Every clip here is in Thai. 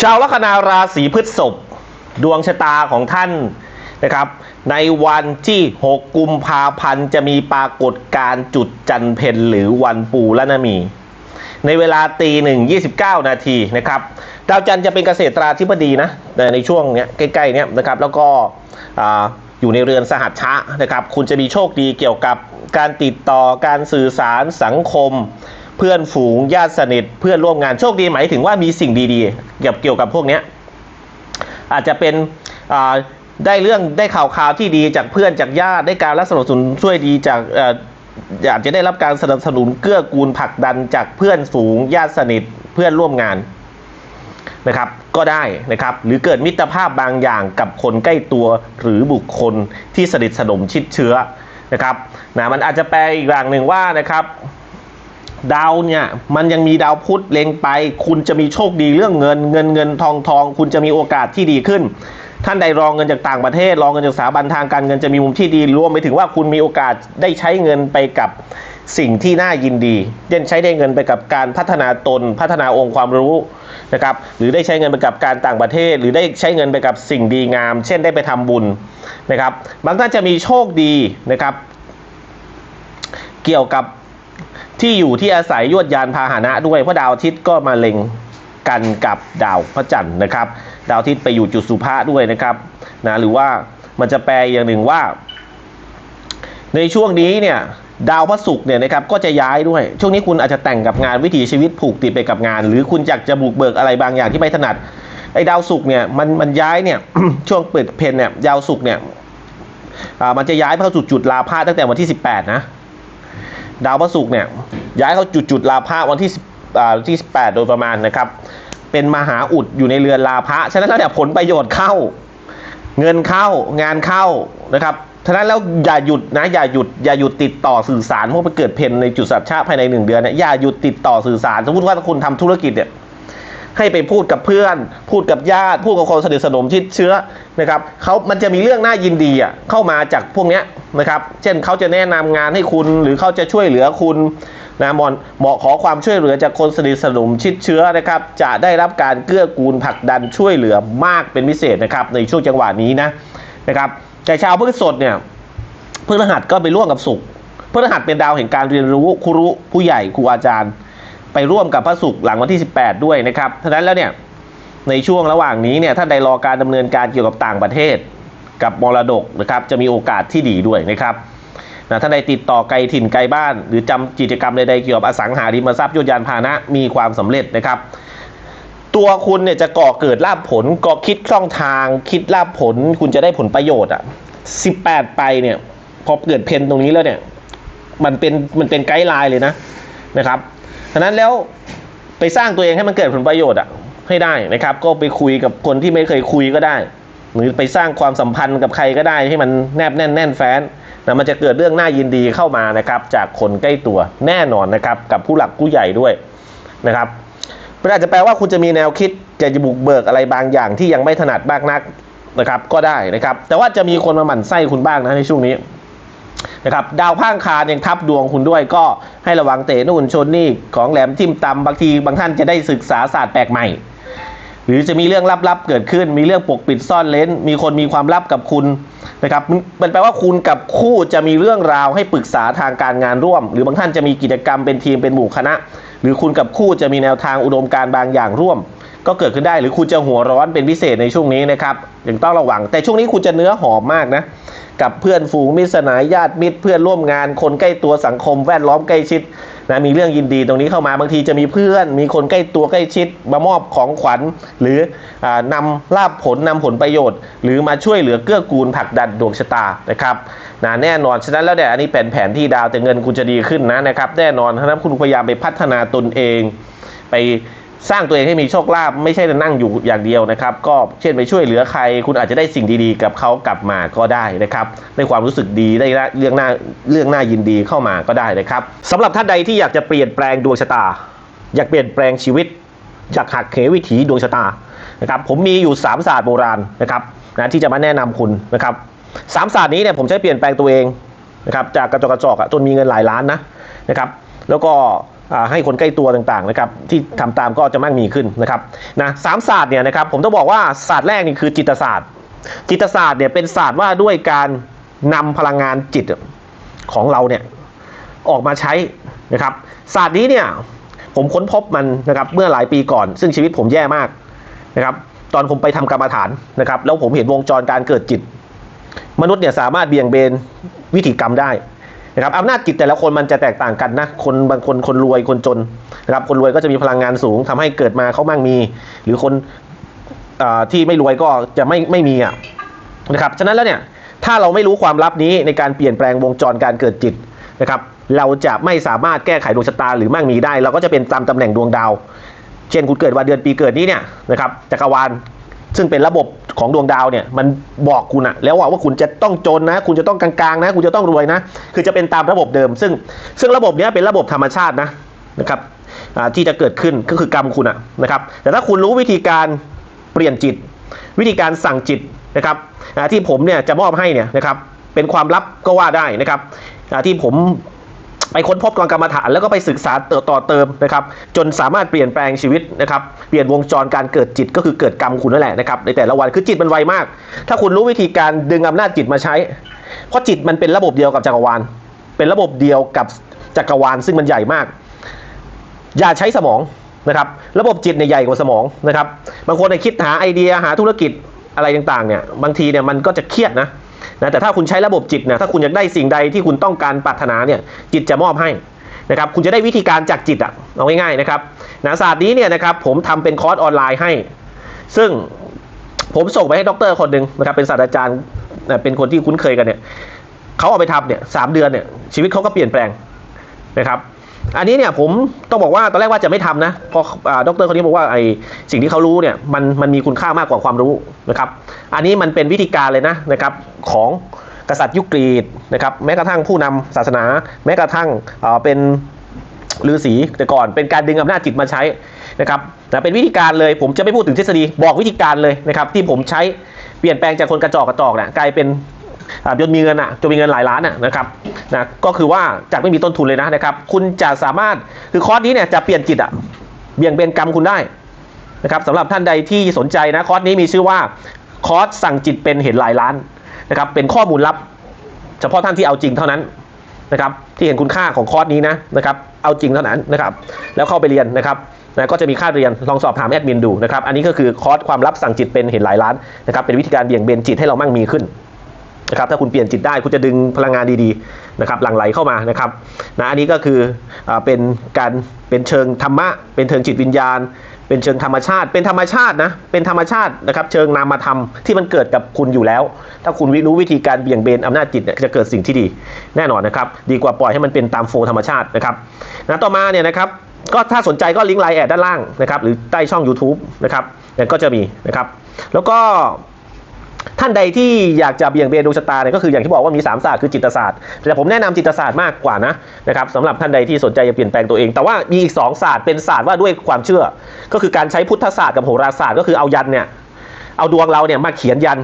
ชาวลัคนาราศีพฤษภดวงชะตาของท่านนะครับ ในวันที่ 6 กุมภาพันธ์จะมีปรากฏการณ์จุดจันเพนหรือวันปูละนามี ในเวลาตีหนึ่งยีนาทีนะครับดาวจันทร์จะเป็นเกษตราธิบดีนะในในช่วงเนี้ยใกล้ๆเนี้ยนะครับแล้วก็อ่าอยู่ในเรือนสหัชชะนะครับ คุณจะมีโชคดีเกี่ยวกับการติดต่อการสื่อสารสังคม เพื่อนฝูงญาติสนิทเพื่อนร่วมงานโชคดีหมายถึงว่ามีสิ่งดีๆเกี่ยวเกี่ยวกับพวกนี้อาจจะเป็นได้เรื่องได้ข่าวข่าวที่ดีจากเพื่อนจากญาติได้การรับสนับสนุนช่วยดีจากเอ่ออยากจะได้รับการสนับสนุนเกื้อกูลผลักดันจากเพื่อนฝูงญาติสนิทเพื่อนร่วมงานนะครับก็ได้นะครับหรือเกิดมิตรภาพบางอย่างกับคนใกล้ตัวหรือบุคคลที่สนิทสนมชิดเชื้อนะครับนะมันอาจจะแปลอีกอย่างหนึ่งว่านะครับ ดาวเนี่ยมันยังมีดาวพุธเล็งไป คุณจะมีโชคดีเรื่องเงินเงินเงินทองทอง คุณจะมีโอกาสที่ดีขึ้น ท่านใดรองเงินจากต่างประเทศ รองเงินจากสถาบันทางการเงินจะมีมุมที่ดีรวมไปถึงว่าคุณมีโอกาสได้ใช้เงินไปกับสิ่งที่น่ายินดีเช่นใช้ได้เงินไปกับการพัฒนาตนพัฒนาองค์ความรู้นะครับหรือได้ใช้เงินไปกับการต่างประเทศ หรือได้ใช้เงินไปกับสิ่งดีงาม เช่นได้ไปทำบุญนะครับบางท่านจะมีโชคดีนะครับ เกี่ยวกับ ที่อยู่ที่อาศัยยวดยานพาหนะด้วยเพราะดาวอาทิตย์ก็มาเล็งกันกับดาวพระจันทร์นะครับ ดาวอาทิตย์ไปอยู่จุดสุภาด้วยนะครับนะหรือว่ามันจะแปลอย่างหนึ่งว่า ในช่วงนี้เนี่ยดาวพระศุกร์เนี่ยนะครับก็จะย้ายด้วย ช่วงนี้คุณอาจจะแต่งกับงานวิถีชีวิตผูกติดไปกับงาน หรือคุณอยากจะบุกเบิกอะไรบางอย่างที่ไม่ถนัดไอ้ดาวศุกร์เนี่ยมันมันย้ายเนี่ยช่วงเปิดเพนเนี่ยดาวศุกร์เนี่ยมันจะย้ายเข้าจุดจุดลาพาตั้งแต่วันที่ 18 นะ ดาวพระศุกร์เนี่ยย้ายเข้าจุดจุดลาภะวันที่ที่ 18 โดยประมาณนะครับ เป็นมหาอุดอยู่ในเรือนลาภะฉะนั้นแล้วเนี่ยผลประโยชน์เข้า เงินเข้างานเข้านะครับฉะนั้นแล้วอย่าหยุดนะอย่าหยุดอย่าหยุดติดต่อสื่อสารเพราะไปเกิดเพนในจุดสัตชาภายในหนึ่งเดือนเนี่ยอย่าหยุดติดต่อสื่อสารสมมติว่าคุณทำธุรกิจเนี่ย ให้ไปพูดกับเพื่อน พูดกับญาติพูดกับคนสนิทสนมชิดเชื้อนะครับเขามันจะมีเรื่องน่ายินดีอะเข้ามาจากพวกเนี้ยนะครับเช่นเขาจะแนะนำงานให้คุณหรือเขาจะช่วยเหลือคุณนะมอนเหมาะขอความช่วยเหลือจากคนสนิทสนมชิดเชื้อนะครับจะได้รับการเกื้อกูลผลักดันช่วยเหลือมากเป็นพิเศษนะครับในช่วงจังหวะนี้นะนะครับแต่ชาวพฤษภเนี่ยพฤหัสก็ไปร่วมกับศุกร์พฤหัสเป็นดาวแห่งการเรียนรู้ครูรู้ผู้ใหญ่ครูอาจารย์ ไปร่วมกับพระศุกร์หลังวันที่ 18 ด้วยนะครับฉะนั้นแล้วเนี่ยในช่วงระหว่างนี้เนี่ยท่านใดรอการดำเนินการเกี่ยวกับต่างประเทศ กับมรดกนะครับจะมีโอกาสที่ดีด้วยนะครับนะท่านใดติดต่อไกลถิ่นไกลบ้าน หรือจำกิจกรรมใดๆเกี่ยวกับอสังหาริมทรัพย์ยนต์ยานพาหนะมีความสำเร็จนะครับ ตัวคุณเนี่ยจะก่อเกิดลาภผลก่อคิดช่องทาง คิดลาภผลคุณจะได้ผลประโยชน์อะ18ไปเนี่ยพอเกิดเพนตรงนี้แล้วเนี่ยมันเป็นมันเป็นไกด์ไลน์เลยนะนะครับ ฉะนั้นแล้วไปสร้างตัวเองให้มันเกิดผลประโยชน์อะให้ได้นะครับ ก็ไปคุยกับคนที่ไม่เคยคุยก็ได้ หรือไปสร้างความสัมพันธ์กับใครก็ได้ให้มันแนบแน่นแน่นแฟ้นนะมันจะเกิดเรื่องน่ายินดีเข้ามานะครับจากคนใกล้ตัวแน่นอนนะครับกับผู้หลักผู้ใหญ่ด้วยนะครับมันอาจจะแปลว่าคุณจะมีแนวคิดจะจะบุกเบิกอะไรบางอย่างที่ยังไม่ถนัดมากนักนะครับก็ได้นะครับ แต่ว่าจะมีคนมาหมั่นไส้คุณบ้างนะในช่วงนี้ นะครับดาวพ่างคารยังทับดวงคุณด้วยก็ให้ระวังเตะนู่นชนนี่ของแหลมทิ่มตำบางทีบางท่านจะได้ศึกษาศาสตร์แปลกใหม่ หรือจะมีเรื่องลับๆเกิดขึ้น มีเรื่องปกปิดซ่อนเลนมีคนมีความลับกับคุณนะครับมันแปลว่าคุณกับคู่จะมีเรื่องราวให้ปรึกษาทางการงานร่วม หรือบางท่านจะมีกิจกรรมเป็นทีมเป็นหมู่คณะ หรือคุณกับคู่จะมีแนวทางอุดมการบางอย่างร่วม ก็เกิดขึ้นได้หรือคุณจะหัวร้อนเป็นพิเศษในช่วงนี้นะครับยังต้องระวัง แต่ช่วงนี้คุณจะเนื้อหอมมากนะ กับเพื่อนฝูงมิตรสนายญาติมิตรเพื่อนร่วมงานคนใกล้ตัวสังคมแวดล้อมใกล้ชิดนะมีเรื่องยินดีตรงนี้เข้ามาบางทีจะมีเพื่อน มีคนใกล้ตัวใกล้ชิด มามอบของขวัญ หรืออนำลาบผลนำผลประโยชน์ หรือมาช่วยเหลือเกื้อกูลผลักดันดวงชะตานะครับนะแน่นอนฉะนั้นแล้วเนี่ยอันนี้เป็นแผนที่ดาวแต่เงินคุณจะดีขึ้นนะนะครับแน่นอนถ้าคุณพยายามไปพัฒนาตนเอง ไป สร้างตัวเองให้มีโชคลาภไม่ใช่นั่งอยู่อย่างเดียวนะครับ ก็เช่นไปช่วยเหลือใคร คุณอาจจะได้สิ่งดีๆ กับเขากลับมาก็ได้นะครับได้ความรู้สึกดีได้เรื่องหน้าเรื่องหน้ายินดีเข้ามาก็ได้นะครับสำหรับท่านใดที่อยากจะเปลี่ยนแปลงดวงชะตา อยากเปลี่ยนแปลงชีวิตอยากหักเหวิถีดวงชะตานะครับผมมีอยู่ 3 ศาสตร์โบราณนะครับนะที่จะมาแนะนำคุณนะครับสามศาสตร์นี้เนี่ยผมใช้เปลี่ยนแปลงตัวเองนะครับจากกระจกกระจกอะจนมีเงินหลายล้านนะนะครับแล้วก็ ให้คนใกล้ตัวต่างๆนะครับที่ทำตามก็จะมั่งมีขึ้นนะครับนะสามศาสตร์เนี่ยนะครับผมต้องบอกว่าศาสตร์แรกนี่คือจิตศาสตร์ จิตศาสตร์เนี่ยเป็นศาสตร์ว่าด้วยการนำพลังงานจิตของเราเนี่ยออกมาใช้นะครับศาสตร์นี้เนี่ยผมค้นพบมันนะครับเมื่อหลายปีก่อน ซึ่งชีวิตผมแย่มากนะครับตอนผมไปทำกรรมฐานนะครับแล้วผมเห็นวงจรการเกิดจิต มนุษย์เนี่ยสามารถเบี่ยงเบนวิธีกรรมได้ นะครับอำนาจจิตแต่ละคนมันจะแตกต่างกันนะคนบางคนคนรวยคนจนนะครับคนรวยก็จะมีพลังงานสูงทำให้เกิดมาเขามั่งมี หรือคนอที่ไม่รวยก็จะไม่ไม่มีอะนะครับฉะนั้นแล้วเนี่ยถ้าเราไม่รู้ความลับนี้ในการเปลี่ยนแปลงวงจรการเกิดจิตนะครับเราจะไม่สามารถแก้ไขดวงชะตาหรือมั่งมีได้ เราก็จะเป็นตามตำแหน่งดวงดาว เช่นคุณเกิดวันเดือนปีเกิดนี้เนี่ยนะครับจักรวาล ซึ่งเป็นระบบของดวงดาวเนี่ยมันบอกคุณอะแล้วว่าว่าคุณจะต้องจนนะ คุณจะต้องกลางๆนะ คุณจะต้องรวยนะ คือจะเป็นตามระบบเดิม ซึ่งซึ่งระบบเนี้ยเป็นระบบธรรมชาตินะนะครับที่จะเกิดขึ้นก็คือกรรมคุณอะนะครับ แต่ถ้าคุณรู้วิธีการเปลี่ยนจิต วิธีการสั่งจิตนะครับที่ผมเนี่ยจะมอบให้เนี่ยนะครับเป็นความลับก็ว่าได้นะครับที่ผม ไปค้นพบกองกรรมฐานแล้วก็ไปศึกษาเติมต่อเติมนะครับจนสามารถเปลี่ยนแปลงชีวิตนะครับเปลี่ยนวงจรการเกิดจิตก็คือเกิดกรรมคุณนั่นแหละนะครับในแต่ละวันคือจิตมันไวมาก ถ้าคุณรู้วิธีการดึงอำนาจจิตมาใช้ เพราะจิตมันเป็นระบบเดียวกับจักรวาล เป็นระบบเดียวกับจักรวาลซึ่งมันใหญ่มาก อย่าใช้สมองนะครับระบบจิตเนี่ยใหญ่กว่าสมองนะครับบางคนเนี่ยคิดหาไอเดียหาธุรกิจอะไรต่างๆเนี่ยบางทีเนี่ยมันก็จะเครียดนะ นะแต่ถ้าคุณใช้ระบบจิตนี่ยถ้าคุณอยากได้สิ่งใดที่คุณต้องการปรารถนาเนี่ยจิตจะมอบให้นะครับคุณจะได้วิธีการจากจิตอะเอาง่ายๆนะครับนะศาสตร์นี้เนี่ยนะครับผมทำเป็นคอร์สออนไลน์ให้ ซึ่งผมส่งไปให้ด็อกเตอร์คนหนึ่งนะครับเป็นศาสตราจารย์นะเป็นคนที่คุ้นเคยกันเนี่ยเขาเอาไปทำเนี่ยสามเดือนเนี่ยชีวิตเขาก็เปลี่ยนแปลงนะครับ อันนี้เนี่ยผมต้องบอกว่าตอนแรกว่าจะไม่ทำนะเพอดรคนนี้บอกว่าไอสิ่งที่เขารู้เนี่ยมันมันมีคุณค่ามากกว่าความรู้นะครับอันนี้มันเป็นวิธีการเลยนะนะครับของกษัตริย์ยุคกรีกนะครับแม้กระทั่งผู้นำศาสนา แม้กระทั่งเอ่อเป็นฤาษีแต่ก่อนเป็นการดึงอำนาจจิตมาใช้นะครับแต่เป็นวิธีการเลยผมจะไม่พูดถึงทฤษฎีบอกวิธีการเลยนะครับที่ผมใช้เปลี่ยนแปลงจากคนกระจอกกระจอกเนี่ยกลายเป็น จนมีเงินอะจนมีเงินหลายล้านอะนะครับนะก็คือว่าจากไม่มีต้นทุนเลยนะนะครับ คุณจะสามารถคือคอร์สนี้เนี่ยจะเปลี่ยนจิตอะเบี่ยงเบนกรรมคุณได้นะครับสำหรับท่านใดที่สนใจนะคอร์สนี้มีชื่อว่าคอร์สสั่งจิตเป็นเห็นหลายล้านนะครับเป็นข้อมูลลับ เฉพาะท่านที่เอาจริงเท่านั้นนะครับที่เห็นคุณค่าของคอร์สนี้นะนะครับเอาจริงเท่านั้นนะครับแล้วเข้าไปเรียนนะครับนะก็จะมีค่าเรียนลองสอบถามแอดมินดูนะครับอันนี้ก็คือคอร์สความลับสั่งจิตเป็นเห็นหลายล้านนะครับเป็นวิธีการเบี่ยงเบนจิตให้เรามั่งมีขึ้น นะครับถ้าคุณเปลี่ยนจิตได้คุณจะดึงพลังงานดีๆนะครับหลั่งไหลเข้ามานะครับนะอันนี้ก็คืออเป็นการเป็นเชิงธรรมะ เป็นเชิงจิตวิญญาณ เป็นเชิงธรรมชาติ เป็นธรรมชาตินะเป็นธรรมชาตินะครับเชิงนามธรรมที่มันเกิดกับคุณอยู่แล้ว ถ้าคุณรู้วิธีการเบี่ยงเบนอำนาจจิตเนี่ยจะเกิดสิ่งที่ดีแน่นอนนะครับดีกว่าปล่อยให้มันเป็นตามโฟธรรมชาตินะครับนะต่อมาเนี่ยนะครับก็ถ้าสนใจก็ลิงก์ไลน์แอดด้านล่างนะครับหรือใต้ช่อง YouTube นะครับเนี่ยก็จะมีนะครับแล้วก็ ท่านใดที่อยากจะเบี่ยงเบนดวงชะตาเนี่ยก็คืออย่างที่บอกว่ามี3ศาสตร์คือจิตศาสตร์แต่ผมแนะนำจิตศาสตร์มากกว่านะนะครับสำหรับท่านใดที่สนใจจะเปลี่ยนแปลงตัวเอง แต่ว่ามีอีก2ศาสตร์เป็นศาสตร์ว่าด้วยความเชื่อ ก็คือการใช้พุทธศาสตร์กับโหราศาสตร์ก็คือเอายันเนี่ยเอาดวงเราเนี่ยมาเขียนยัน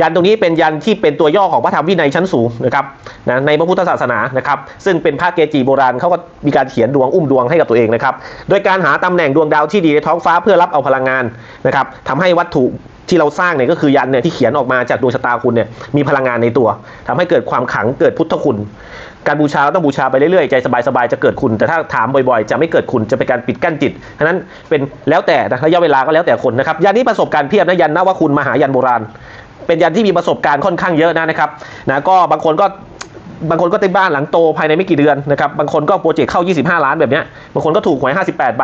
ยันตรงนี้เป็นยันที่เป็นตัวย่อของพระธรรมวินัยชั้นสูงนะครับนะในพระพุทธศาสนานะครับซึ่งเป็นพระเกจิโบราณเขาก็มีการเขียนดวงอุ้มดวงให้กับตัวเองนะครับโดยการหาตำแหน่งดวงดาวที่ดีในท้องฟ้าเพื่อรับเอาพลังงานนะครับทำให้วัตถุ ที่เราสร้างเนี่ยก็คือยันเนี่ยที่เขียนออกมาจากดวงชะตาคุณเนี่ยมีพลังงานในตัวทำให้เกิดความขังเกิดพุทธคุณ การบูชาเราต้องบูชาไปเรื่อยๆใจสบายๆจะเกิดคุณ แต่ถ้าถามบ่อยๆ จะไม่เกิดคุณจะเป็นการปิดกั้นจิตฉะนั้นเป็นแล้วแต่นะระยะเวลาก็แล้วแต่คนนะครับยันนี้ประสบการณ์เพียบนะยันนวคุณมหายันโบราณ เป็นยันที่มีประสบการณ์ค่อนข้างเยอะนะนะครับนะก็บางคนก็บางคนก็ติดบ้านหลังโตภายในไม่กี่เดือนนะครับ บางคนก็โปรเจกต์เข้า 25 ล้านแบบเนี้ยบางคนก็ถูกหวย 58ใบ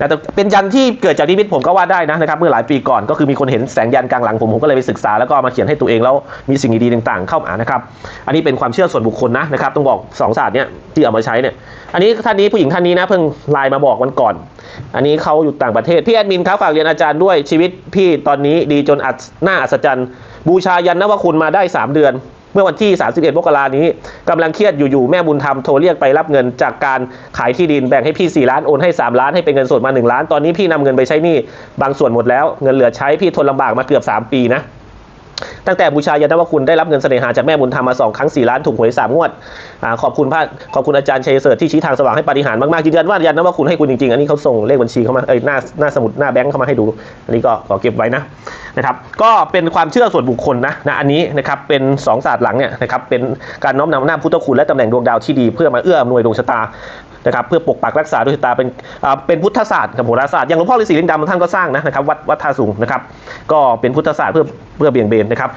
นะแต่เป็นยันที่เกิดจากนิมิตผมก็ว่าได้นะนะครับเมื่อหลายปีก่อนก็คือมีคนเห็นแสงยันกลางหลังผมผมก็เลยไปศึกษาแล้วก็มาเขียนให้ตัวเองแล้วมีสิ่งดีๆต่างๆ เข้ามานะครับอันนี้เป็นความเชื่อส่วนบุคคลนะนะครับต้องบอกสองศาสตร์เนี้ยที่เอามาใช้เนี่ยอันนี้ท่านนี้ผู้หญิงท่านนี้นะเพิ่งไลน์มาบอกวันก่อน อันนี้เขาอยู่ต่างประเทศพี่แอดมินครับฝากเรียนอาจารย์ด้วยชีวิตพี่ตอนนี้ดีจนอัศน่าอัศจรรย์บูชายันนวคุณมาได้ 3 เดือน เมื่อวันที่ 31 มกรานี้กำลังเครียดอยู่ๆ แม่บุญธรรมโทรเรียกไปรับเงินจากการขายที่ดินแบ่งให้พี่ 4 ล้านโอนให้ 3 ล้านให้เป็นเงินสดมา 1 ล้าน ตอนนี้พี่นำเงินไปใช้หนี้บางส่วนหมดแล้ว เงินเหลือใช้พี่ทนลำบากมาเกือบ 3 ปีนะ ตั้งแต่บูชายันนวคุณได้รับเงินเสน่หาจากแม่บุญธรรมมาสองครั้งสี่ล้านถูกหวยสามงวดอขอบคุณพระขอบคุณอาจารย์ชัยเสริฐที่ชี้ทางสว่างให้ปฏิหารมากๆยืนยันว่ายันนวคุณให้คุณจริงๆ อันนี้เขาส่งเลขบัญชีเข้ามาเอ้ยหน้าหน้าสมุดหน้าแบงค์เข้ามาให้ดู อันนี้ก็ขอเก็บไว้นะนะครับก็เป็นความเชื่อส่วนบุคคลนะนะอันนี้นะครับเป็นสองศาสตร์หลังเนี่ยนะครับเป็นการน้อมนำอำนาพุทธคุณและตำแหน่งดวงดาวที่ดีเพื่อมาเอื้ออำนวยดวงชะตา นะครับเพื่อปกปักรักษาดวงชะตาเป็นเป็นพุทธศาสตร์กับโหราศาสตร์อย่างหลวงพ่อฤาษีลิงดำท่านก็สร้างนะนะครับวัดวัดท่าสูงนะครับก็เป็นพุทธศาสตร์เพื่อเพื่อเบี่ยงเบนนะครับ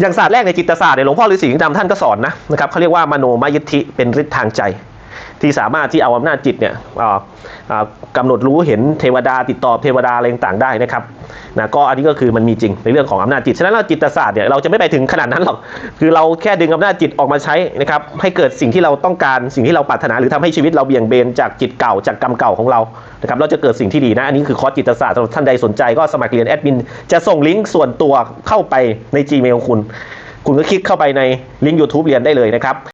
อย่างศาสตร์แรกในจิตศาสตร์เนี่ยหลวงพ่อฤาษีลิงดำท่านก็สอนนะนะครับเขาเรียกว่ามโนมยิทธิเป็นฤทธิ์ทางใจ ที่สามารถที่เอาอำนาจจิตเนี่ยกำหนดรู้เห็นเทวดาติดต่อเทวดาอะไรต่างๆได้นะครับนะก็อันนี้ก็คือมันมีจริงในเรื่องของอำนาจจิต ฉะนั้นเราจิตศาสตร์เนี่ยเราจะไม่ไปถึงขนาดนั้นหรอก คือเราแค่ดึงอำนาจจิตออกมาใช้นะครับให้เกิดสิ่งที่เราต้องการสิ่งที่เราปรารถนาหรือทำให้ชีวิตเราเบี่ยงเบนจากจิตเก่าจากกรรมเก่าของเรานะครับเราจะเกิดสิ่งที่ดีนะอันนี้คือคอร์สจิตศาสตร์สำหรับท่านใดสนใจก็สมัครเรียนแอดมินจะส่งลิงก์ส่วนตัวเข้าไปใน Gmail คุณ คุณก็คลิกเข้าไปในลิงก์ YouTube เรียนได้เลยนะครับ